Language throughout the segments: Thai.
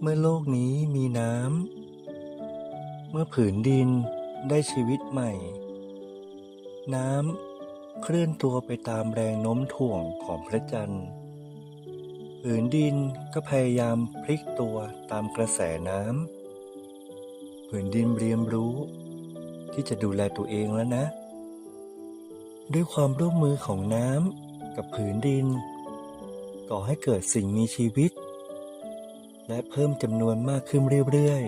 เมื่อโลกนี้มีน้ำ เมื่อผืนดินได้ชีวิตใหม่ น้ำเคลื่อนตัวไปตามแรงโน้มถ่วงของพระจันทร์ ผืนดินก็พยายามพลิกตัวตามกระแสน้ำ ผืนดินเรียนรู้ ที่จะดูแลตัวเองแล้วนะ ด้วยความร่วมมือของน้ำกับผืนดิน ก่อให้เกิดสิ่งมีชีวิต และเพิ่มจำนวนมากขึ้นเรื่อย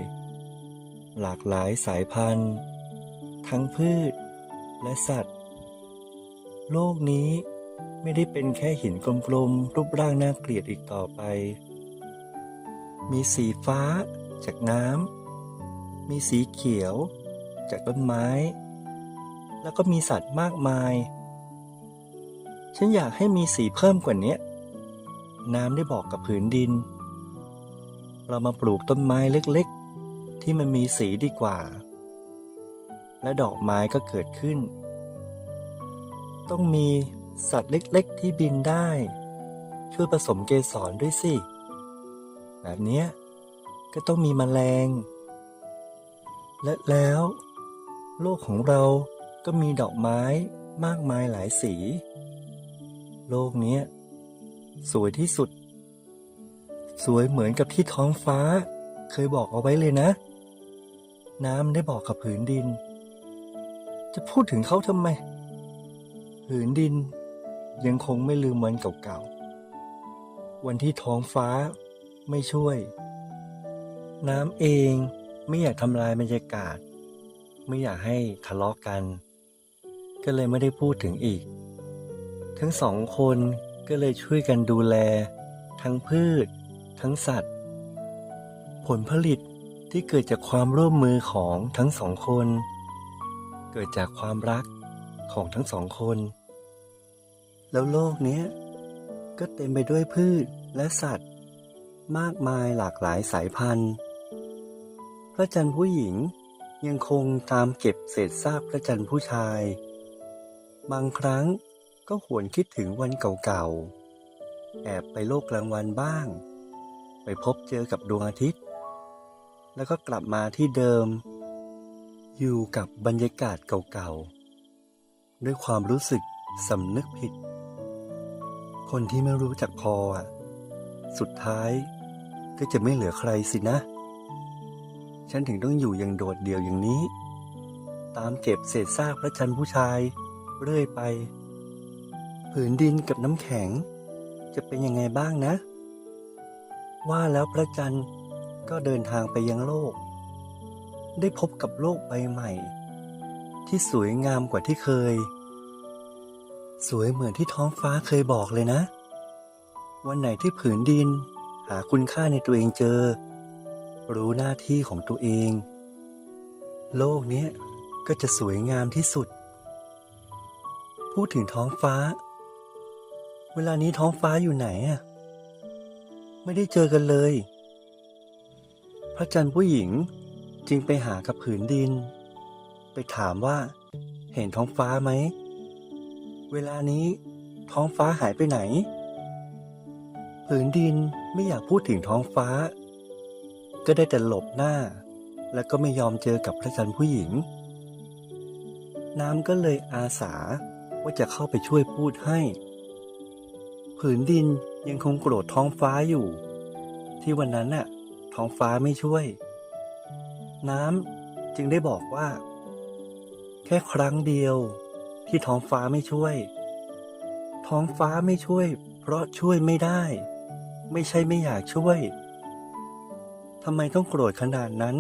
ๆ หลากหลายสายพันธุ์ ทั้งพืชและสัตว์ โลกนี้ไม่ได้เป็นแค่หินกลมๆ รูปร่างน่าเกลียดอีกต่อไป มีสีฟ้าจากน้ำ มีสีเขียวจากต้นไม้ แล้วก็มีสัตว์มากมาย ฉันอยากให้มีสีเพิ่มกว่านี้ น้ำได้บอกกับผืนดิน เรามาปลูกต้นไม้เล็กๆ ที่มันมีสีดีกว่า และดอกไม้ก็เกิดขึ้น ต้องมีสัตว์เล็กๆ ที่บินได้ ช่วยผสมเกสรด้วยสิ แบบนี้ก็ต้องมีแมลง และแล้ว โลกของเราก็มีดอกไม้มากมายหลายสี โลกนี้สวยที่สุด สวยเหมือนกับที่ท้องฟ้า เคยบอกเอาไว้เลยนะ น้ำได้บอกกับผืนดิน จะพูดถึงเขาทำไม ผืนดินยังคงไม่ลืมวันเก่าๆ วันที่ท้องฟ้าไม่ช่วย น้ำเองไม่อยากทำลายบรรยากาศ ไม่อยากให้ทะเลาะกัน ก็เลยไม่ได้พูดถึงอีก ทั้งสองคนก็เลยช่วยกันดูแล ทั้งพืช ทั้งสัตว์ ผลผลิตที่เกิดจากความร่วมมือของทั้งสองคน เกิดจากความรักของทั้งสองคน แล้วโลกนี้ก็เต็มไปด้วยพืชและสัตว์ มากมายหลากหลายสายพันธุ์ พระจันทร์ผู้หญิงยังคงตามเก็บเศษซากพระจันทร์ผู้ชาย บางครั้งก็หวนคิดถึงวันเก่าๆ แอบไปโลกกลางวันบ้าง ไปพบเจอกับดวงอาทิตย์ แล้วก็กลับมาที่เดิม อยู่กับบรรยากาศเก่าๆ ด้วยความรู้สึกสำนึกผิด คนที่ไม่รู้จักพออะ สุดท้ายก็จะไม่เหลือใครสินะ ฉันถึงต้องอยู่อย่างโดดเดี่ยวอย่างนี้ ตามเก็บเศษซากพระจันทร์ผู้ชาย เรื่อยไป ผืนดินกับน้ำแข็ง จะเป็นยังไงบ้างนะ ว่าแล้วพระจันทร์ก็เดินทางไปยังโลก ได้พบกับโลกใบใหม่ ที่สวยงามกว่าที่เคย สวยเหมือนที่ท้องฟ้าเคยบอกเลยนะ วันไหนที่ผืนดิน หาคุณค่าในตัวเองเจอ รู้หน้าที่ของตัวเอง โลกนี้ก็จะสวยงามที่สุด พูดถึงท้องฟ้า เวลานี้ท้องฟ้าอยู่ไหนอะ ไม่ได้เจอกันเลย พระจันทร์ผู้หญิงจึงไปหากับผืนดิน ไปถามว่า เห็นท้องฟ้าไหม เวลานี้ท้องฟ้าหายไปไหน ผืนดินไม่อยากพูดถึงท้องฟ้า ก็ได้แต่หลบหน้า แล้วก็ไม่ยอมเจอกับพระจันทร์ผู้หญิง น้ำก็เลยอาสาว่าจะเข้าไปช่วยพูดให้ ผืนดินยังคงโกรธท้องฟ้าอยู่ ที่วันนั้นน่ะ ท้องฟ้าไม่ช่วย น้ำจึงได้บอกว่า แค่ครั้งเดียวที่ท้องฟ้าไม่ช่วย ท้องฟ้าไม่ช่วย เพราะช่วยไม่ได้ ไม่ใช่ไม่อยากช่วยทำไมต้องโกรธขนาดนั้น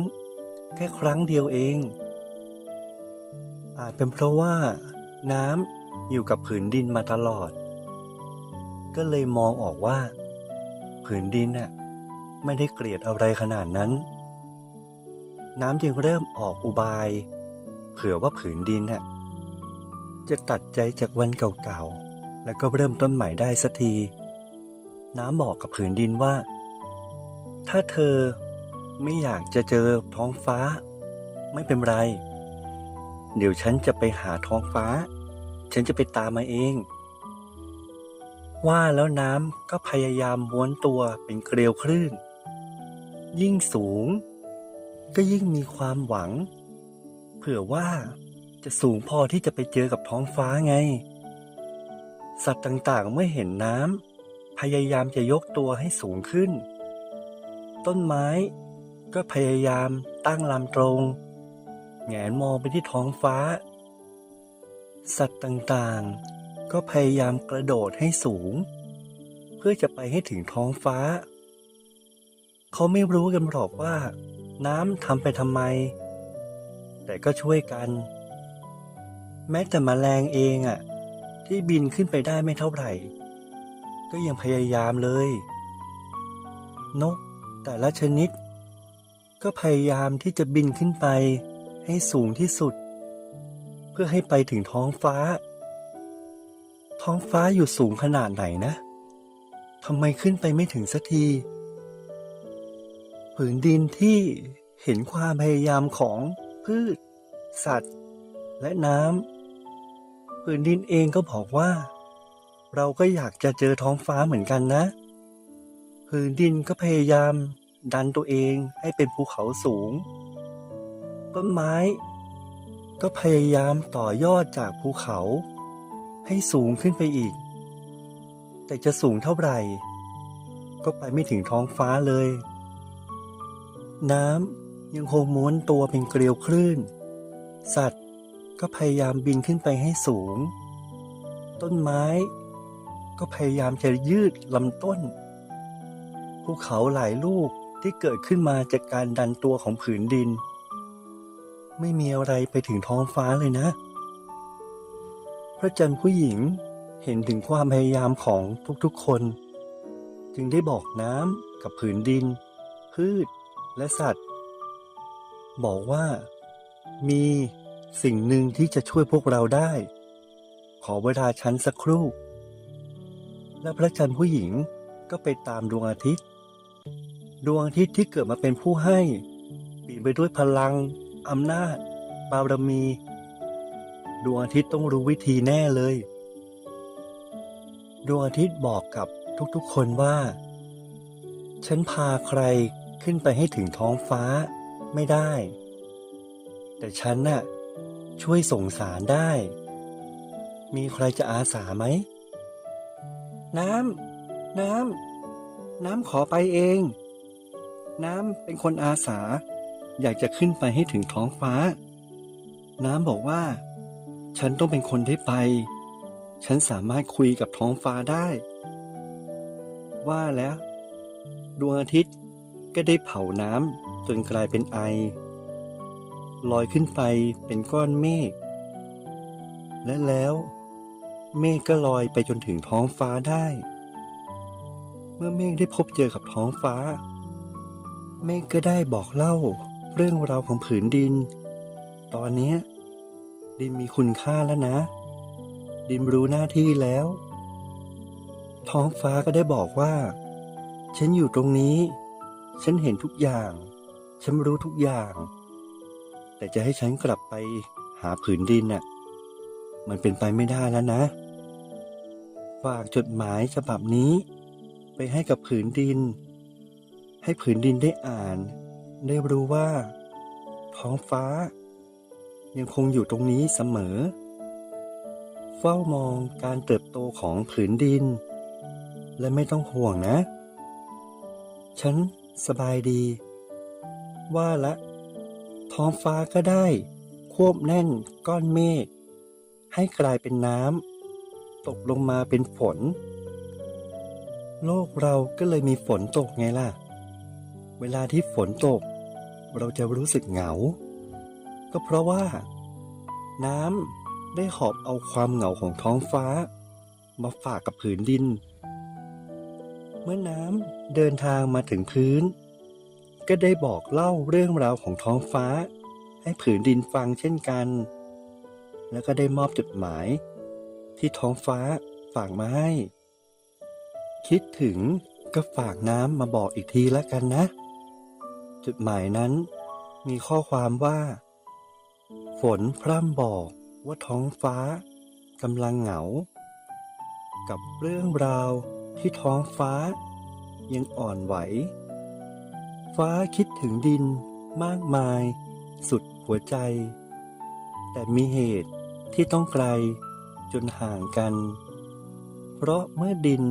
แค่ครั้งเดียวเอง อาจเป็นเพราะว่า น้ำอยู่กับผืนดินมาตลอด ก็เลยมองออกว่า ผืนดินน่ะไม่ได้เกลียดอะไรขนาดนั้น น้ำจึงเริ่มออกอุบาย เผื่อว่าผืนดินน่ะจะตัดใจจากวันเก่าๆ แล้วก็เริ่มต้นใหม่ได้สักที น้ำบอกกับผืนดินว่า ถ้าเธอไม่อยากจะเจอท้องฟ้า ไม่เป็นไร เดี๋ยวฉันจะไปหาท้องฟ้า ฉันจะไปตามมาเอง ว่าแล้วน้ำก็พยายามม้วนตัวเป็นเกลียวคลื่น ยิ่งสูง ก็ยิ่งมีความหวัง เผื่อว่าจะสูงพอที่จะไปเจอกับท้องฟ้าไง สัตว์ต่างๆเมื่อเห็นน้ำพยายามจะยกตัวให้สูงขึ้น ต้นไม้ก็พยายามตั้งลำตรงแงนมองไปที่ท้องฟ้า สัตว์ต่างๆ ก็พยายามกระโดดให้สูง เพื่อจะไปให้ถึงท้องฟ้า เขาไม่รู้กันหรอกว่า น้ำทำไปทำไม แต่ก็ช่วยกัน แม้แต่มแมลงเองอะ่ะ ที่บินขึ้นไปได้ไม่เท่าไหร่ ก็ยังพยายามเลย นกแต่ละชนิด ก็พยายามที่จะบินขึ้นไปให้สูงที่สุด เพื่อให้ไปถึงท้องฟ้า ท้องฟ้าอยู่สูงขนาดไหนนะทำไมขึ้นไปไม่ถึงสักทีผืนดินที่เห็นความพยายามของพืช สัตว์ และน้ำผืนดินเองก็บอกว่า เราก็อยากจะเจอท้องฟ้าเหมือนกันนะผืนดินก็พยายามดันตัวเองให้เป็นภูเขาสูง ต้นไม้ ก็พยายามต่อยอดจากภูเขา ให้สูงขึ้นไปอีก แต่จะสูงเท่าไหร่ ก็ไปไม่ถึงท้องฟ้าเลย น้ำยังคงม้วนตัวเป็นเกลียวคลื่น สัตว์ก็พยายามบินขึ้นไปให้สูง ต้นไม้ ก็พยายามจะยืดลำต้น ภูเขาหลายลูกที่เกิดขึ้นมาจากการดันตัวของผืนดิน ไม่มีอะไรไปถึงท้องฟ้าเลยนะ พระจันทร์ผู้หญิงเห็นถึงความพยายามของทุกๆคน จึงได้บอกน้ำกับผืนดิน พืชและสัตว์ บอกว่า มีสิ่งหนึ่งที่จะช่วยพวกเราได้ ขอเวลาฉันสักครู่ และพระจันทร์ผู้หญิงก็ไปตามดวงอาทิตย์ ดวงอาทิตย์ที่เกิดมาเป็นผู้ให้ปีไปด้วยพลังอำนาจ บารมี ดวงอาทิตย์ต้องรู้วิธีแน่เลย ดวงอาทิตย์บอกกับทุกๆ คนว่า ฉันพาใครขึ้นไปให้ถึงท้องฟ้าไม่ได้ แต่ฉันน่ะช่วยส่งสารได้ มีใครจะอาสาไหม น้ำ น้ำ น้ำขอไปเอง น้ำเป็นคนอาสา อยากจะขึ้นไปให้ถึงท้องฟ้า น้ำบอกว่า ฉันต้องเป็นคนได้ไป ฉันสามารถคุยกับท้องฟ้าได้ ว่าแล้ว ดวงอาทิตย์ก็ได้เผาน้ำจนกลายเป็นไอ ลอยขึ้นไปเป็นก้อนเมฆ และแล้ว เมฆก็ลอยไปจนถึงท้องฟ้าได้ เมื่อเมฆได้พบเจอกับท้องฟ้า เมฆก็ได้บอกเล่าเรื่องราวของผืนดิน ตอนนี้ ดินมีคุณค่าแล้วนะ ดินรู้หน้าที่แล้ว ท้องฟ้าก็ได้บอกว่า ฉันอยู่ตรงนี้ ฉันเห็นทุกอย่าง ฉันรู้ทุกอย่าง แต่จะให้ฉันกลับไปหาผืนดินน่ะ มันเป็นไปไม่ได้แล้วนะ ฝากจดหมายฉบับนี้ ไปให้กับผืนดิน ให้ผืนดินได้อ่าน ได้รู้ว่า ท้องฟ้า ยังคงอยู่ตรงนี้เสมอ เฝ้ามองการเติบโตของผืนดิน และไม่ต้องห่วงนะ ฉันสบายดี ว่าละ ท้องฟ้าก็ได้ ควบแน่นก้อนเมฆให้กลายเป็นน้ำตกลงมาเป็นฝน โลกเราก็เลยมีฝนตกไงล่ะ เวลาที่ฝนตก เราจะรู้สึกเหงา ก็เพราะว่า น้ำได้หอบเอาความเหงาของท้องฟ้า มาฝากกับผืนดิน เมื่อน้ำเดินทางมาถึงพื้น ก็ได้บอกเล่าเรื่องราวของท้องฟ้า ให้ผืนดินฟังเช่นกัน แล้วก็ได้มอบจดหมาย ที่ท้องฟ้าฝากมาให้ คิดถึงก็ฝากน้ำมาบอกอีกทีล้วกันนะ จดหมายนั้นมีข้อความว่า ฝนพร่ำบอกว่าท้องฟ้ากำลังเหงา กับเรื่องราวที่ท้องฟ้า ยังอ่อนไหว ฟ้าคิดถึงดินมากมาย สุดหัวใจ แต่มีเหตุที่ต้องไกลจนห่างกัน เพราะเมื่อดิน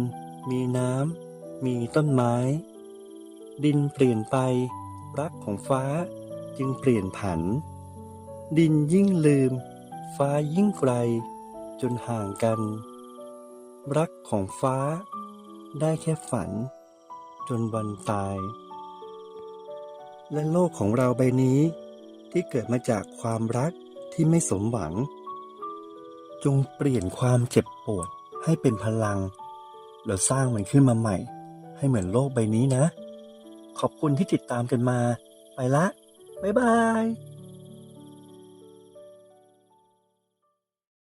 มีน้ำมีต้นไม้ ดินเปลี่ยนไปรักของฟ้าจึงเปลี่ยนผัน ดินยิ่งลืม ฟ้ายิ่งไกล จนห่างกัน รักของฟ้า ได้แค่ฝัน จนวันตาย และโลกของเราใบนี้ ที่เกิดมาจากความรักที่ไม่สมหวัง จงเปลี่ยนความเจ็บปวดให้เป็นพลังแล้วสร้างมันขึ้นมาใหม่ ให้เหมือนโลกใบนี้นะ ขอบคุณที่ติดตามกันมา ไปละ บ๊ายบาย